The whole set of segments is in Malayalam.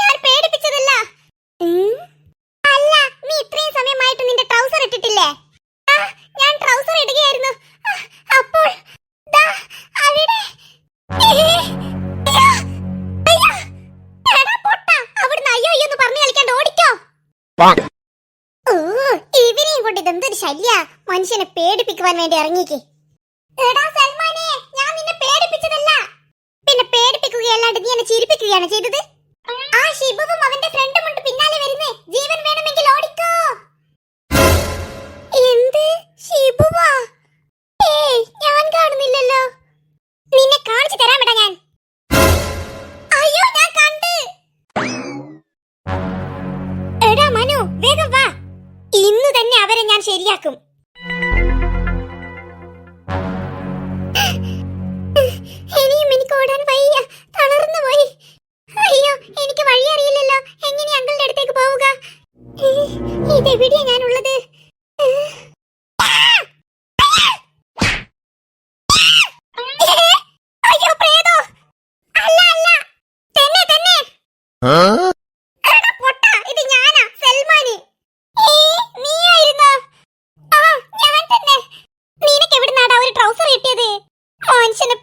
ഞാൻ പേടിപ്പിച്ചതല്ല. അല്ല നീ ഇത്രയും സമയമായിട്ട് നിന്റെ ട്രൗസർ ഇട്ടിട്ടില്ലേ? ഞാൻ ട്രൗസർ ഇടുകയായിരുന്നു. അപ്പോൾ അവിടെ. ഇവനെയും കൊണ്ട് ഇതെന്തൊരു ശല്യ. മനുഷ്യനെ പേടിപ്പിക്കുവാൻ വേണ്ടി ഇറങ്ങിക്കേ. എടാ എന്നെ ചിരിപ്പിക്കുകയാണ് ചെയ്തത്. ആ ഷിബുവും അവന്റെ ഫ്രണ്ടും ഉണ്ട്. പിന്നാലെ വരുന്നേ. ജീവൻ വേണമെങ്കിൽ ഓടിക്കോ. എന്ത്? ഷിബുവാ ഏയ് ഞാൻ കാണുന്നില്ലല്ലോ. നിന്നെ കാണിച്ചു തരാൻ വിടാ ഞാൻ. അയ്യോ ഞാൻ കണ്ട്. എടാ മനു വേഗം വാ. ഇന്ന് അവരെ ഞാൻ ശരിയാക്കും.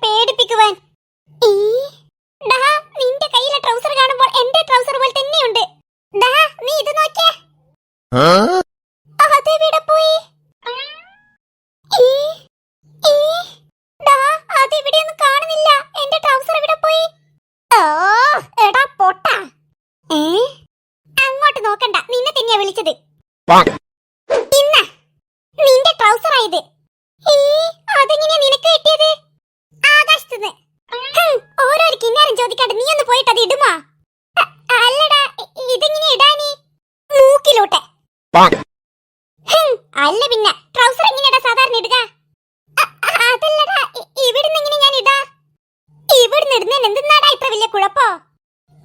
പേടിപ്പിക്കുവാൻ. നിന്റെ കയ്യിലെ ട്രൗസർ കാണുമ്പോൾ എന്റെ ട്രൗസർ പോലെ തന്നെയുണ്ട്. നീ ഇത് നോക്കിയേ. നിന്റെ ട്രൗസർ ആയത് അതെങ്ങനെയാ നിനക്ക് കിട്ടിയത്? ആകാശത്തുനിന്ന്. ഓരോരു കിന്നാരം ചോദിക്കാണ്ട് നീ ഒന്ന് പോയിട്ട് അത് ഇടുമോ. അല്ലടാ ഇതെങ്ങനെയാ ഇടാനി മൂക്കിലോട്ടെ. അല്ല പിന്നെ ട്രൗസർ എങ്ങനെയാടാ സാധാരണ ഇടുക? അതല്ലടാ ഇവിടുന്ന് എങ്ങനെ ഞാൻ ഇടാ? ഇവിടുന്ന് ഇടുന്നതിന് എന്തിനാടാ ഇത്ര വലിയ കുഴപ്പോ?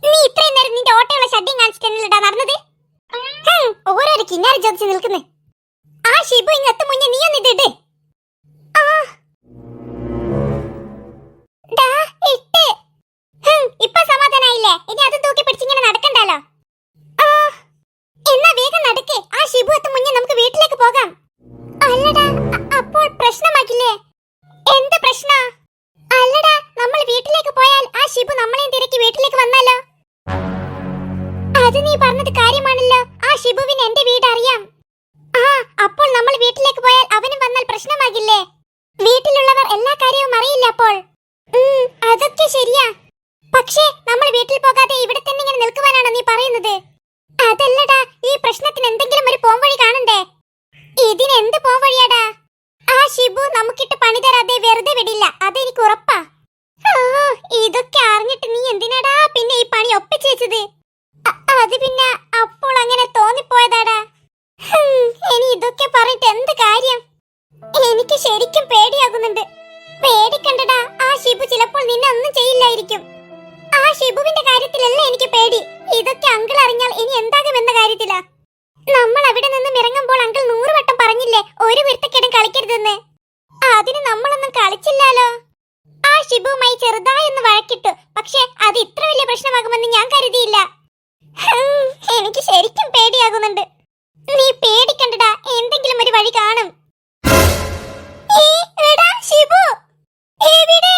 നീ ഇത്രയും നേരം നിന്റെ ഓട്ടയുള്ള ഷഡ്ഡിങ് കാണിച്ചിട്ടല്ലടാ നടന്നത്? ഓരോരു കിന്നാരം ചോദിച്ച് നിൽക്കുന്നേ. ആ ഷിബു ഇങ്ങ് എത്തും മുന്നേ നീ ഒന്ന് ഇതിട് ആ. ദാ, ഇട്ട്. ഹും, ഇപ്പൊ സമാധാനായില്ലേ? ഇനി അത് തൂക്കി പിടിച്ചിങ്ങനെ നടക്കണ്ടല്ലോ. എന്നാ വേഗം നടക്ക്. ആ ഷിബു എത്തും മുന്നേ നമുക്ക് വീട്ടിലേക്ക് പോകാം. അല്ലടാ അപ്പോൾ പ്രശ്നമാക്കില്ലേ? എന്ത് പ്രശ്ന? അല്ലടാ നമ്മൾ വീട്ടിലേക്ക് പോയാൽ ആ ഷിബു നമ്മളെയും തിരക്കി വീട്ടിലേക്ക് വന്നാലോ? അത് നീ പറഞ്ഞത് കാര്യമാണല്ലോ ആ ഷിബുവിന് എന്റെ വീട് അറിയാം ആ അപ്പോൾ നമ്മൾ വീട്ടിലേക്ക് പോയാൽ അവനും വന്നാൽ പ്രശ്നമാകില്ലേ വീട്ടിലുള്ളവർ എല്ലാ കാര്യവും അറിയില്ല അപ്പോൾ ഉം, അതൊക്കെ ശരിയാ. പക്ഷേ നമ്മൾ വീട്ടിൽ പോകാതെ ഇവിടെ തന്നെ ഇങ്ങനെ നിൽക്കുവാനാണോ നീ പറയുന്നത്? അതല്ലടാ ഈ പ്രശ്നത്തിന് എന്തെങ്കിലും ഒരു പോംവഴി കാണണ്ടേ? ഇതിന് എന്ത് പോംവഴിയാടാ? ആ ഷിബു നമുക്കിട്ട് പണി വെറുതെ വിടില്ല. അതെനിക്ക് ഉറപ്പാ. ഇതൊക്കെ അറിഞ്ഞിട്ട് നീ എന്തിനാടാ പിന്നെ ഈ പണി ഒപ്പിച്ചു വെച്ചത്? അത് പിന്നെ അപ്പോൾ അങ്ങനെ തോന്നിപ്പോയതാടാ. ഇനി ഇതൊക്കെ പറഞ്ഞിട്ട് എന്ത് കാര്യം? എനിക്ക് ശരിക്കും പേടിയാകുന്നുണ്ട്. പേടിക്കണ്ടടാ. ഷിബു ചിലപ്പോൾ നിന്നെ ഒന്നും ചെയ്യില്ലായിരിക്കും. ആ ഷിബുവിന്റെ കാര്യത്തിലല്ല എനിക്ക് പേടി. ഇതൊക്കെ അങ്കിൾ അറിഞ്ഞാൽ ഇനി എന്താകുമെന്ന കാര്യത്തിലാ. നമ്മൾ അവിടെ നിന്നും ഇറങ്ങുമ്പോൾ അങ്കിൾ നൂറ് വട്ടം പറഞ്ഞില്ലേ ഒരു വൃത്തക്കേടും കളിക്കരുതെന്ന്. അതിന് നമ്മളൊന്നും കളിച്ചില്ലാലോ? ആ ഷിബുവുമായി ചെറുതായൊന്ന് വഴക്കിട്ടു. പക്ഷേ അത് ഇത്ര വലിയ പ്രശ്നമാകുമെന്ന് ഞാൻ കരുതിയില്ല. എനിക്ക് ശരിക്കും പേടിയാകുന്നുണ്ട്. നീ പേടിക്കണ്ടടാ എന്തെങ്കിലും ഒരു വഴി കാണും. ഷിബു ഷിബു